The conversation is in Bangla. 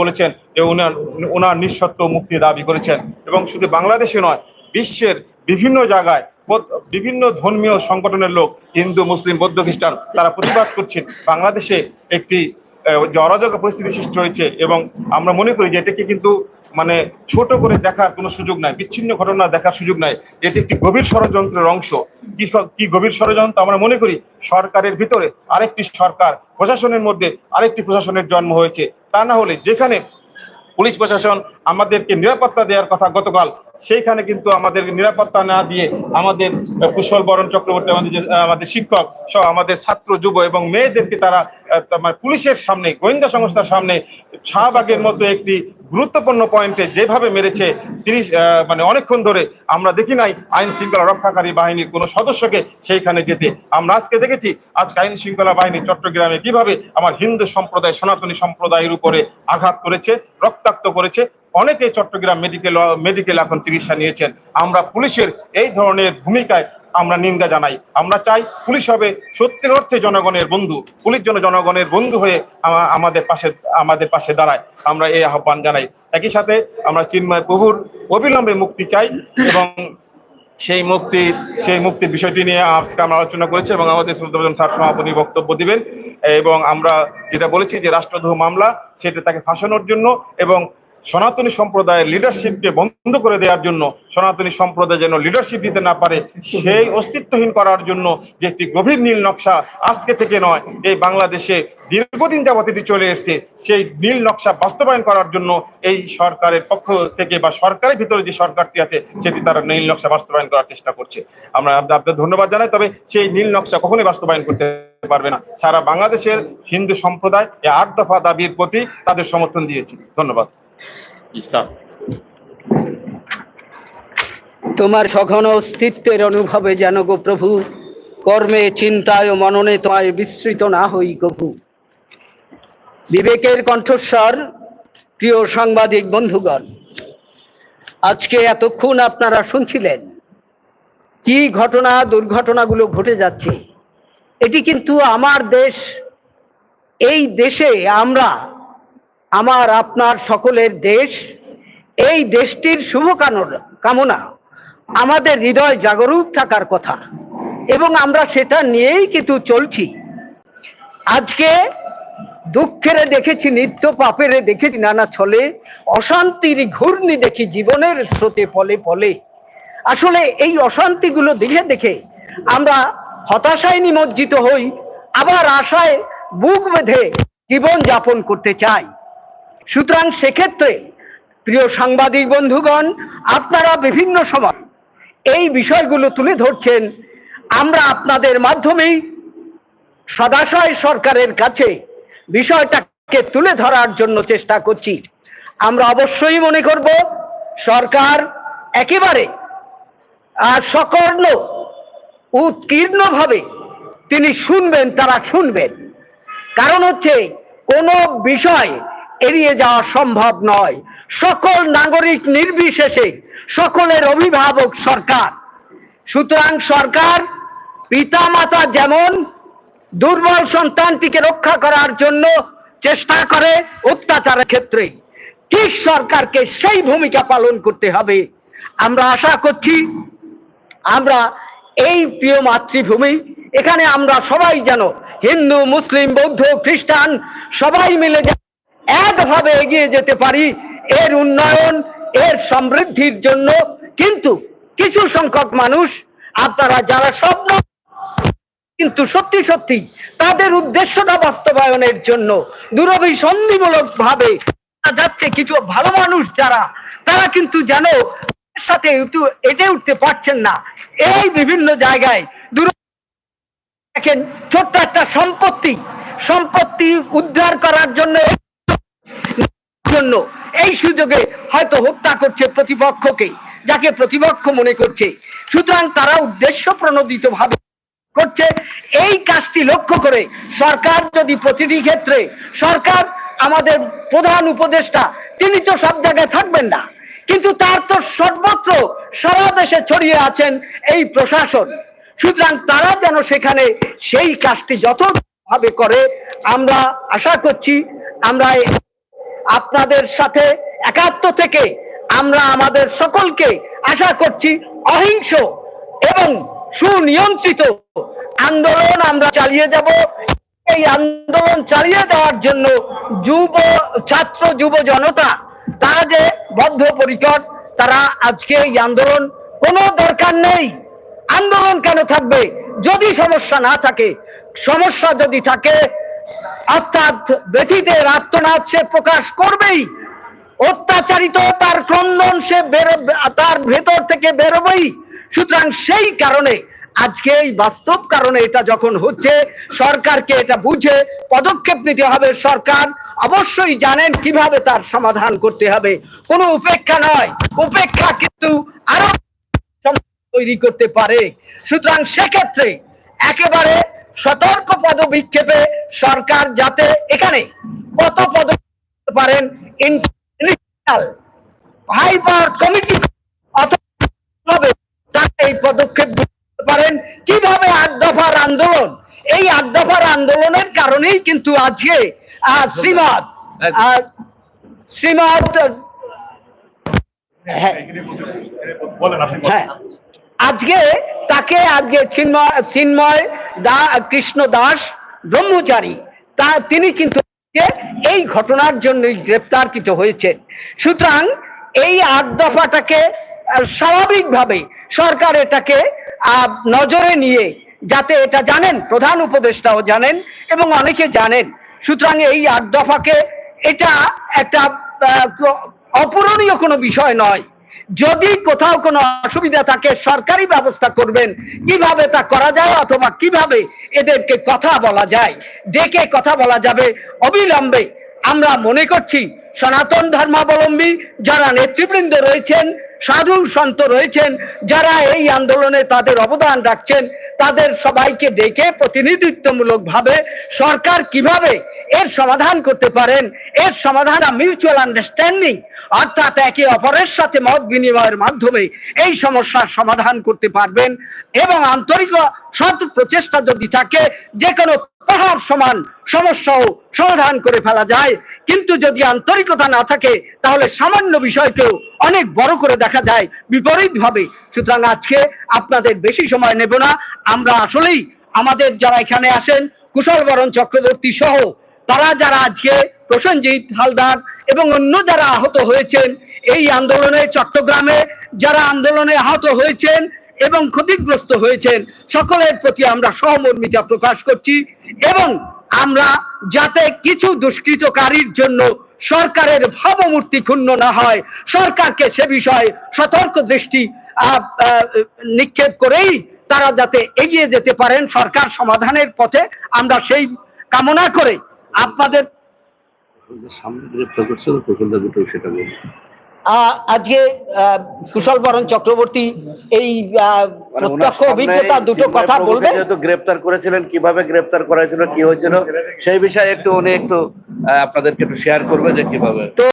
বলেছেন যে উনার ওনার নিঃসত্ব মুক্তি দাবি করেছেন। এবং শুধু বাংলাদেশে নয়, বিশ্বের বিভিন্ন জায়গায় বিভিন্ন ধর্মীয় সংগঠনের লোক, হিন্দু, মুসলিম, বৌদ্ধ খ্রিস্টান, তারা প্রতিবাদ করছেন। বাংলাদেশে একটি অরাজক পরিস্থিতি সৃষ্টি হয়েছে এবং আমরা মনে করি যে এটাকে কিন্তু মানে ছোট করে দেখার কোনো সুযোগ নাই, বিচ্ছিন্ন ঘটনা দেখার সুযোগ নাই। এটি একটি গভীর ষড়যন্ত্রের অংশ। কি গভীর ষড়যন্ত্র? আমরা মনে করি সরকারের ভিতরে আরেকটি সরকার, প্রশাসনের মধ্যে আরেকটি প্রশাসনের জন্ম হয়েছে। তা না হলে যেখানে পুলিশ প্রশাসন আমাদেরকে নিরাপত্তা দেওয়ার কথা গতকাল, সেইখানে কিন্তু আমাদের নিরাপত্তা না দিয়ে আমাদের কুশল বরণ চক্রবর্তী, আমাদের আমাদের শিক্ষক সহ আমাদের ছাত্র, যুব এবং মেয়েদেরকে তারা পুলিশের সামনে, গোয়েন্দা সংস্থার সামনে শাহবাগের মতো একটি গুরুত্বপূর্ণ পয়েন্টে যেভাবে মেরেছে তিরিশ মানে অনেকক্ষণ ধরে আমরা দেখি নাই আইন শৃঙ্খলা রক্ষাকারী বাহিনীর কোনো সদস্যকে সেইখানে যেতে। আমরা আজকে দেখেছি, আজকে আইন শৃঙ্খলা বাহিনী চট্টগ্রামে কীভাবে আমার হিন্দু সম্প্রদায়, সনাতনী সম্প্রদায়ের উপরে আঘাত করেছে, রক্তাক্ত করেছে। অনেকে চট্টগ্রাম মেডিকেল মেডিকেল এখন চিকিৎসা নিয়েছেন। আমরা পুলিশের এই ধরনের ভূমিকায় আমরা নিন্দা জানাই। আমরা চাই পুলিশ হবে সত্যির অর্থে জনগণের বন্ধু, পুলিশ যেন জনগণের বন্ধু হয়ে আমাদের পাশে আমাদের পাশে দাঁড়ায়। আমরা এই আহ্বান জানাই। একই সাথে আমরা চিন্ময় প্রভুর অবিলম্বে মুক্তি চাই এবং সেই মুক্তি, সেই মুক্তির বিষয়টি নিয়ে আজকে আমরা আলোচনা করেছি এবং আমাদের সুদর্শন স্যার সভাপতি বক্তব্য দিবেন। এবং আমরা যেটা বলেছি যে রাষ্ট্রদ্রোহ মামলা, সেটা তাকে ফাঁসানোর জন্য এবং সনাতনী সম্প্রদায়ের লিডারশিপকে বন্ধ করে দেওয়ার জন্য, সনাতনী সম্প্রদায় যেন লিডারশিপ দিতে না পারে, সেই অস্তিত্বহীন করার জন্য যে একটি গভীর নীল নকশা আজকে থেকে নয়, এই বাংলাদেশে দীর্ঘদিন যাবত এটি চলে এসেছে, সেই নীল নকশা বাস্তবায়ন করার জন্য এই সরকারের পক্ষ থেকে বা সরকারের ভিতরে যে সরকারটি আছে, সেটি তারা নীল নকশা বাস্তবায়ন করার চেষ্টা করছে। আমরা আপ- আপনাদের ধন্যবাদ জানাই, তবে সেই নীল নকশা কখনোই বাস্তবায়ন করতে পারবে না। সারা বাংলাদেশের হিন্দু সম্প্রদায় এই আট দফা দাবির প্রতি তাদের সমর্থন দিয়েছে। ধন্যবাদ। তোমার সঘন অস্তিত্বের অনুভবে যেন গো প্রভু, কর্মে, চিন্তায় মননে তোমায় বিস্তৃত না হই কভু। বিবেকের কণ্ঠস্বর, প্রিয় সাংবাদিক বন্ধুগণ, আজকে এতক্ষণ আপনারা শুনছিলেন কি ঘটনা, দুর্ঘটনাগুলো ঘটে যাচ্ছে। এটি কিন্তু আমার দেশ, এই দেশে আমরা আমার আপনার সকলের দেশ, এই দেশটির শুভ কামনা- আমাদের হৃদয় জাগরুক থাকার কথা এবং আমরা সেটা নিয়েই কিন্তু চলছি। আজকে দুঃখেরে দেখেছি, নিত্য পাপেরে দেখেছি, নানা ছলে, অশান্তির ঘূর্ণি দেখি, জীবনের স্রোতে পলে পলে। আসলে এই অশান্তিগুলো দেখে দেখে আমরা হতাশায় নিমজ্জিত হই, আবার আশায় বুক বেঁধে জীবন যাপন করতে চাই। সুতরাং সেক্ষেত্রে, প্রিয় সাংবাদিক বন্ধুগণ, আপনারা বিভিন্ন সময় এই বিষয়গুলো তুলে ধরছেন। আমরা আপনাদের মাধ্যমেই সদাশয় সরকারের কাছে বিষয়টাকে তুলে ধরার জন্য চেষ্টা করছি। আমরা অবশ্যই মনে করব, সরকার একেবারে সকর্ণ, উৎকীর্ণভাবে তিনি শুনবেন, তারা শুনবেন। কারণ হচ্ছে, কোনো বিষয় এড়িয়ে যাওয়া সম্ভব নয়। সকল নাগরিক নির্বিশেষে সকলের অভিভাবক সরকার। সুতরাং সরকার পিতা মাতা যেমন দুর্বল সন্তানটিকে রক্ষা করার জন্য চেষ্টা করে অত্যাচারের ক্ষেত্রে, ঠিক সরকারকে সেই ভূমিকা পালন করতে হবে। আমরা আশা করছি আমরা এই প্রিয় মাতৃভূমি, এখানে আমরা সবাই যেন হিন্দু, মুসলিম, বৌদ্ধ, খ্রিস্টান সবাই মিলে যেন একভাবে এগিয়ে যেতে পারি। এর উন্নয়ন, এর সমৃদ্ধির জন্য কিন্তু কিছু সংখ্যক মানুষ, আপনারা যারা স্বপ্ন কিন্তু সত্যি সত্যি তাদের উদ্দেশ্যটা বাস্তবায়নের জন্য দুরভিসন্ধিমূলক ভাবে যাচ্ছে, কিছু ভালো মানুষ যারা, তারা কিন্তু যেন সাথে এটে উঠতে পারছেন না। এই বিভিন্ন জায়গায় দেখেন, ছোট্ট একটা সম্পত্তি সম্পত্তি উদ্ধার করার জন্য জন্য এই সুযোগে হয়তো হত্যা করছে প্রতিপক্ষকে, যাকে প্রতিপক্ষ মনে করছে। সুতরাং তারা উদ্দেশ্য প্রণোদিত ভাবে করছে। এই কাজটি লক্ষ্য করে সরকার যদি প্রতিটি ক্ষেত্রে, সরকার আমাদের প্রধান উপদেষ্টা, তিনি তো সব জায়গায় থাকবেন না। কিন্তু তার তো সর্বত্র সারা দেশে ছড়িয়ে আছেন এই প্রশাসন। সুতরাং তারা যেন সেখানে সেই কাজটি যত ভাবে করে, আমরা আশা করছি, আমরা আপনাদের সাথে একাত্ম থেকে আমরা আমাদের সকলকে আশা করছি অহিংস এবং সুনিয়ন্ত্রিত আন্দোলন আমরা চালিয়ে যাব। এই আন্দোলন চালিয়ে দেওয়ার জন্য যুব, ছাত্র, যুব জনতা, তারা যে বদ্ধপরিকর, তারা আজকে এই আন্দোলন কোনো দরকার নেই। আন্দোলন কেন থাকবে? যদি সমস্যা না থাকে, সমস্যা যদি থাকে অর্থাৎ ব্যথিতের আত্মনাদ সে প্রকাশ করবেই। অত্যাচারিত তার ক্রন্দন সে তার ভেতর থেকে বেরোবেই। সুতরাং সেই কারণে, আজকে এই বাস্তব কারণে এটা যখন হচ্ছে, সরকারকে এটা বুঝে পদক্ষেপ নিতে হবে। সরকার অবশ্যই জানেন কীভাবে তার সমাধান করতে হবে। কোনো উপেক্ষা নয়। উপেক্ষা কিন্তু আরও তৈরি করতে পারে। সুতরাং সেক্ষেত্রে একেবারে সতর্ক পদবিক্ষেপে সরকার যাতে এখানে কত পদক্ষেপ পারেন ইন্টারন্যাশনাল হাই পাওয়ার কমিটি হবে তাতে এই পদক্ষেপ পারেন কীভাবে আট দফার আন্দোলন এই আট দফার আন্দোলনের কারণেই কিন্তু আজকে আহ, শ্রীমৎ হ্যাঁ। হ্যাঁ আজকে তাকে আজকে চিন্ময় চিন্ময় দা কৃষ্ণ দাস ব্রহ্মচারী। তা তিনি কিন্তু এই ঘটনার জন্য গ্রেপ্তারকৃত হয়েছেন। সুতরাং এই আট দফাটাকে স্বাভাবিকভাবে সরকার এটাকে নজরে নিয়ে যাতে এটা জানেন, প্রধান উপদেষ্টাও জানেন এবং অনেকে জানেন। সুতরাং এই আট দফাকে এটা একটা অপূরণীয় কোনো বিষয় নয়। যদি কোথাও কোনো অসুবিধা থাকে, সরকারি ব্যবস্থা করবেন। কীভাবে তা করা যায় অথবা কীভাবে এদেরকে কথা বলা যায়, ডেকে কথা বলা যাবে, অবিলম্বে আমরা মনে করছি সনাতন ধর্মাবলম্বী যারা নেতৃবৃন্দ রয়েছেন, সাধু সন্ত রয়েছেন, যারা এই আন্দোলনে তাদের অবদান রাখছেন, তাদের সবাইকে ডেকে প্রতিনিধিত্বমূলক ভাবে সরকার কীভাবে এর সমাধান করতে পারেন। এর সমাধান মিউচুয়াল আন্ডারস্ট্যান্ডিং অর্থাৎ একে অপরের সাথে মত বিনিময়ের মাধ্যমে এই সমস্যার সমাধান করতে পারবেন এবং আন্তরিক সৎ প্রচেষ্টা যদি থাকে যে কোনো পাহাড় সমান সমস্যাও সমাধান করে ফেলা যায়। কিন্তু যদি আন্তরিকতা না থাকে, তাহলে সামান্য বিষয়কেও অনেক বড় করে দেখা যায় বিপরীত ভাবে সুতরাং আজকে আপনাদের বেশি সময় নেব না। আমরা আসলেই আমাদের যারা এখানে আসেন কুশল বরণ চক্রবর্তী সহ তারা যারা আজকে প্রসেনজিৎ হালদার এবং অন্য যারা আহত হয়েছেন, এই আন্দোলনে চট্টগ্রামে যারা আন্দোলনে আহত হয়েছেন এবং ক্ষতিগ্রস্ত হয়েছেন, সকলের প্রতি আমরা সহমর্মিতা প্রকাশ করছি এবং আমরা যাতে কিছু দুষ্কৃতকারীর জন্য সরকারের ভাবমূর্তি ক্ষুণ্ণ না হয়, সরকারকে সে বিষয়ে সতর্ক দৃষ্টি নিক্ষেপ করেই তারা যাতে এগিয়ে যেতে পারেন, সরকার সমাধানের পথে আমরা সেই কামনা করে আপনাদের সামনে গ্রেপ্তার করছিল প্রকল্প দুটো সেটা বলুন। আহ, আজকে কুশল বরণ চক্রবর্তী এই মানে প্রত্যক্ষ অভিজ্ঞতা দুটো কথা বলবে যেহেতু গ্রেপ্তার করেছিলেন কীভাবে গ্রেপ্তার করেছিল কি হয়েছিল সেই বিষয়ে একটু উনি একটু আপনাদেরকে একটু শেয়ার করবে যে কীভাবে।